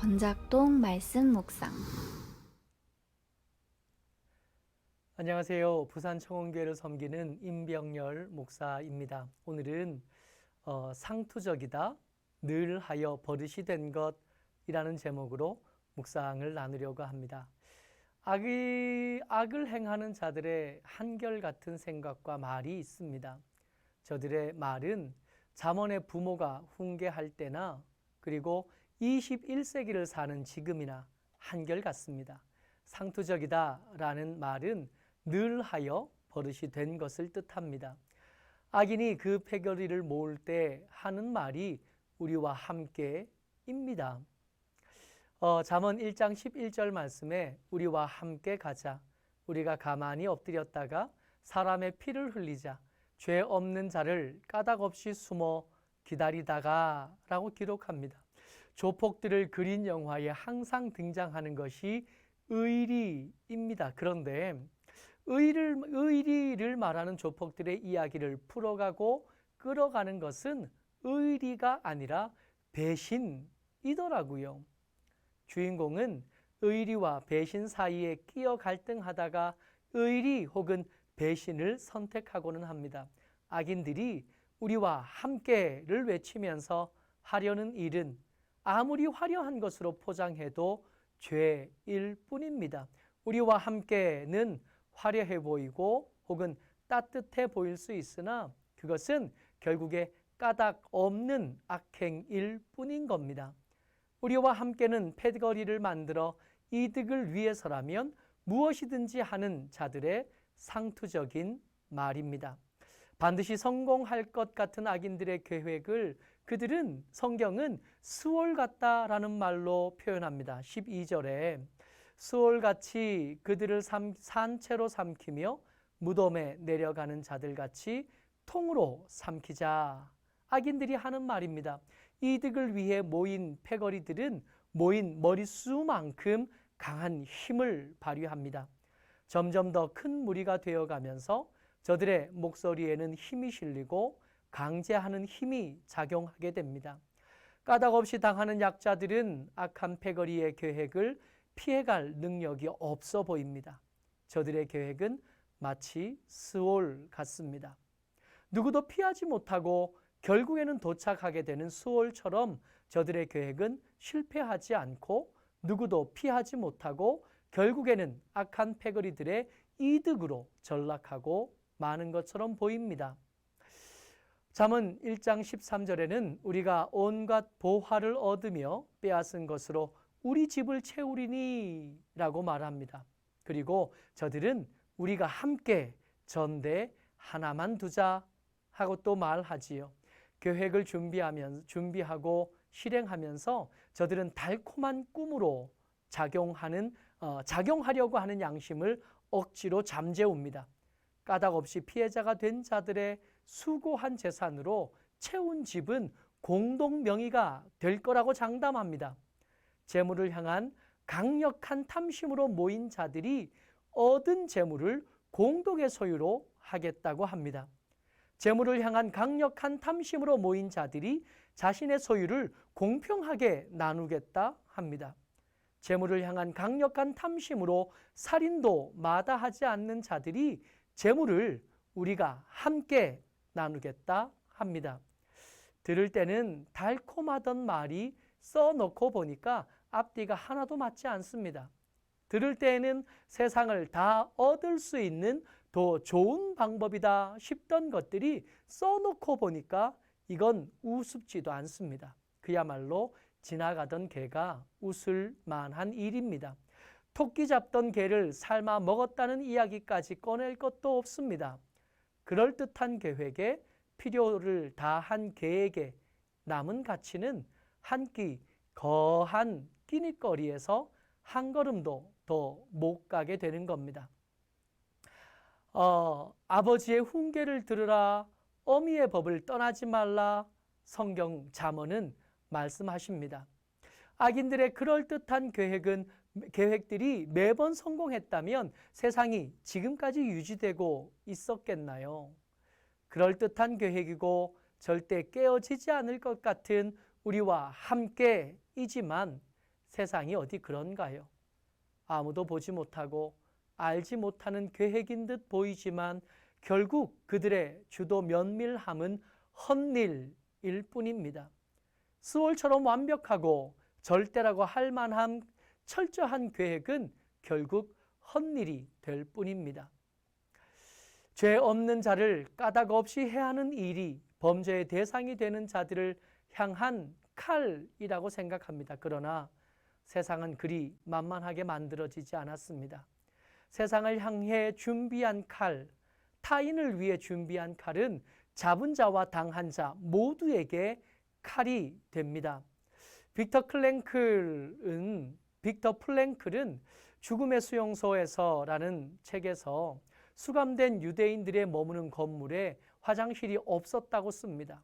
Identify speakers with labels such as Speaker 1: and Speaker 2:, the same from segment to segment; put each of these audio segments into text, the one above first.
Speaker 1: 건작동 말씀 묵상
Speaker 2: 안녕하세요. 부산 청원교회를 섬기는 임병열 목사입니다. 오늘은 어, 상투적이다 늘 하여 버릇이 된 것이라는 제목으로 묵상을 나누려고 합니다. 악이, 악을 행하는 자들의 한결같은 생각과 말이 있습니다. 저들의 말은 잠언의 부모가 훈계할 때나 그리고 21세기를 사는 지금이나 한결같습니다. 상투적이다 라는 말은 늘 하여 버릇이 된 것을 뜻합니다. 악인이 그 패거리를 모을 때 하는 말이 우리와 함께입니다. 어, 잠언 1장 11절 말씀에 우리와 함께 가자. 우리가 가만히 엎드렸다가 사람의 피를 흘리자. 죄 없는 자를 까닭 없이 숨어 기다리다가 라고 기록합니다. 조폭들을 그린 영화에 항상 등장하는 것이 의리입니다. 그런데 의를, 의리를 말하는 조폭들의 이야기를 풀어가고 끌어가는 것은 의리가 아니라 배신이더라고요. 주인공은 의리와 배신 사이에 끼어 갈등하다가 의리 혹은 배신을 선택하고는 합니다. 악인들이 우리와 함께를 외치면서 하려는 일은 아무리 화려한 것으로 포장해도 죄일 뿐입니다. 우리와 함께는 화려해 보이고 혹은 따뜻해 보일 수 있으나 그것은 결국에 까닭 없는 악행일 뿐인 겁니다. 우리와 함께는 패거리를 만들어 이득을 위해서라면 무엇이든지 하는 자들의 상투적인 말입니다. 반드시 성공할 것 같은 악인들의 계획을 그들은 성경은 수월 같다라는 말로 표현합니다. 12절에 수월같이 그들을 삼, 산채로 삼키며 무덤에 내려가는 자들 같이 통으로 삼키자. 악인들이 하는 말입니다. 이득을 위해 모인 패거리들은 모인 머릿수만큼 강한 힘을 발휘합니다. 점점 더 큰 무리가 되어 가면서 저들의 목소리에는 힘이 실리고 강제하는 힘이 작용하게 됩니다. 까닭 없이 당하는 약자들은 악한 패거리의 계획을 피해갈 능력이 없어 보입니다. 저들의 계획은 마치 스올 같습니다. 누구도 피하지 못하고 결국에는 도착하게 되는 수월처럼 저들의 계획은 실패하지 않고 누구도 피하지 못하고 결국에는 악한 패거리들의 이득으로 전락하고 많은 것처럼 보입니다. 잠언 1장 13절에는 우리가 온갖 보화를 얻으며 빼앗은 것으로 우리 집을 채우리니 라고 말합니다. 그리고 저들은 우리가 함께 전대 하나만 두자 하고 또 말하지요. 계획을 준비하면 준비하고 실행하면서 저들은 달콤한 꿈으로 작용하는 어, 작용하려고 하는 양심을 억지로 잠재웁니다. 까닭 없이 피해자가 된 자들의 수고한 재산으로 채운 집은 공동 명의가 될 거라고 장담합니다. 재물을 향한 강력한 탐심으로 모인 자들이 얻은 재물을 공동의 소유로 하겠다고 합니다. 재물을 향한 강력한 탐심으로 모인 자들이 자신의 소유를 공평하게 나누겠다 합니다. 재물을 향한 강력한 탐심으로 살인도 마다하지 않는 자들이 재물을 우리가 함께 나누겠다 합니다. 들을 때는 달콤하던 말이 써놓고 보니까 앞뒤가 하나도 맞지 않습니다. 들을 때에는 세상을 다 얻을 수 있는 더 좋은 방법이다 싶던 것들이 써놓고 보니까 이건 우습지도 않습니다. 그야말로 지나가던 개가 웃을 만한 일입니다. 토끼 잡던 개를 삶아 먹었다는 이야기까지 꺼낼 것도 없습니다. 그럴듯한 계획에 필요를 다 한 개에게 남은 가치는 한 끼 거한 끼니거리에서 한 걸음도 더 못 가게 되는 겁니다. 어, 아버지의 훈계를 들으라, 어미의 법을 떠나지 말라, 성경 잠언은 말씀하십니다. 악인들의 그럴듯한 계획은 계획들이 매번 성공했다면 세상이 지금까지 유지되고 있었겠나요? 그럴듯한 계획이고 절대 깨어지지 않을 것 같은 우리와 함께이지만 세상이 어디 그런가요? 아무도 보지 못하고 알지 못하는 계획인 듯 보이지만 결국 그들의 주도 면밀함은 헛일일 뿐입니다. 스월처럼 완벽하고 절대라고 할 만한 철저한 계획은 결국 헛일이 될 뿐입니다. 죄 없는 자를 까닭 없이 해 하는 일이 범죄의 대상이 되는 자들을 향한 칼이라고 생각합니다. 그러나 세상은 그리 만만하게 만들어지지 않았습니다. 세상을 향해 준비한 칼, 타인을 위해 준비한 칼은 잡은 자와 당한 자 모두에게 칼이 됩니다. 빅터 클랭클은 빅터 플랭클은 죽음의 수용소에서라는 책에서 수감된 유대인들의 머무는 건물에 화장실이 없었다고 씁니다.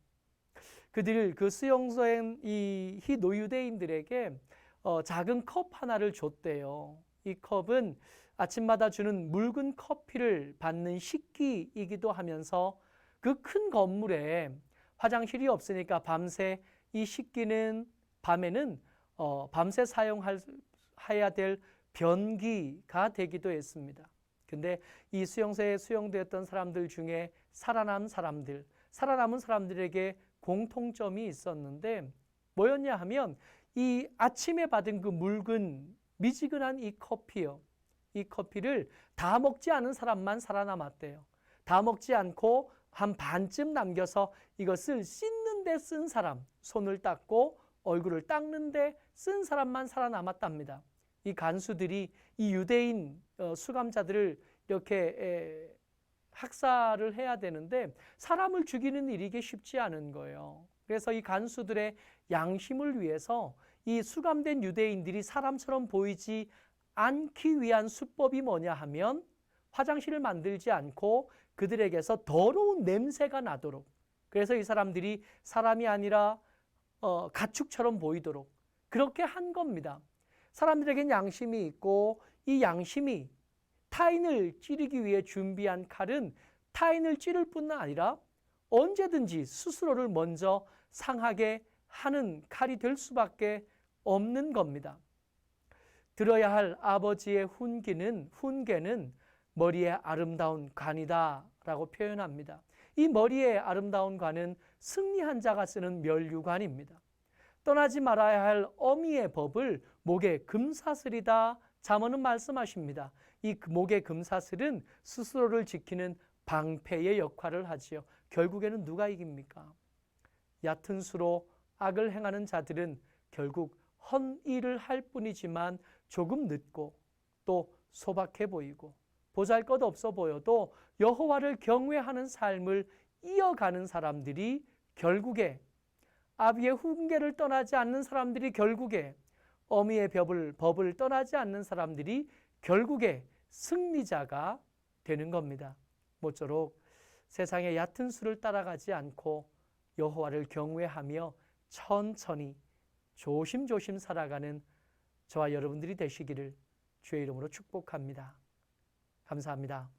Speaker 2: 그들 그 수용소엔 이 희노유대인들에게 어, 작은 컵 하나를 줬대요. 이 컵은 아침마다 주는 묽은 커피를 받는 식기이기도 하면서 그 큰 건물에 화장실이 없으니까 밤새 이 식기는 밤에는 어, 밤새 사용 해야 될 변기가 되기도 했습니다. 근데 이 수용소에 수용되었던 사람들 중에 살아남 사람들, 살아남은 사람들에게 공통점이 있었는데 뭐였냐 하면 이 아침에 받은 그 묽은 미지근한 이 커피요. 이 커피를 다 먹지 않은 사람만 살아남았대요. 다 먹지 않고 한 반쯤 남겨서 이것을 씻는 데 쓴 사람, 손을 닦고 얼굴을 닦는 데 쓴 사람만 살아남았답니다. 이 간수들이 이 유대인 어, 수감자들을 이렇게 학살을 해야 되는데 사람을 죽이는 일이 이게 쉽지 않은 거예요. 그래서 이 간수들의 양심을 위해서 이 수감된 유대인들이 사람처럼 보이지 않기 위한 수법이 뭐냐 하면 화장실을 만들지 않고 그들에게서 더러운 냄새가 나도록 그래서 이 사람들이 사람이 아니라 어, 가축처럼 보이도록 그렇게 한 겁니다. 사람들에겐 양심이 있고 이 양심이 타인을 찌르기 위해 준비한 칼은 타인을 찌를 뿐 아니라 언제든지 스스로를 먼저 상하게 하는 칼이 될 수밖에 없는 겁니다. 들어야 할 아버지의 훈기는 훈계는 머리의 아름다운 관이다라고 표현합니다. 이 머리의 아름다운 관은 승리한 자가 쓰는 멸류관입니다. 떠나지 말아야 할 어미의 법을 목에 금사슬이다 잠언은 말씀하십니다. 이 목의 금사슬은 스스로를 지키는 방패의 역할을 하지요. 결국에는 누가 이깁니까? 얕은 수로 악을 행하는 자들은 결국 헛일을 할 뿐이지만 조금 늦고 또 소박해 보이고 보잘 것 없어 보여도 여호와를 경외하는 삶을 이어가는 사람들이 결국에 아비의 훈계를 떠나지 않는 사람들이 결국에 어미의 법을, 법을 떠나지 않는 사람들이 결국에 승리자가 되는 겁니다. 모쪼록 세상의 얕은 수를 따라가지 않고 여호와를 경외하며 천천히 조심조심 살아가는 저와 여러분들이 되시기를 주의 이름으로 축복합니다. 감사합니다.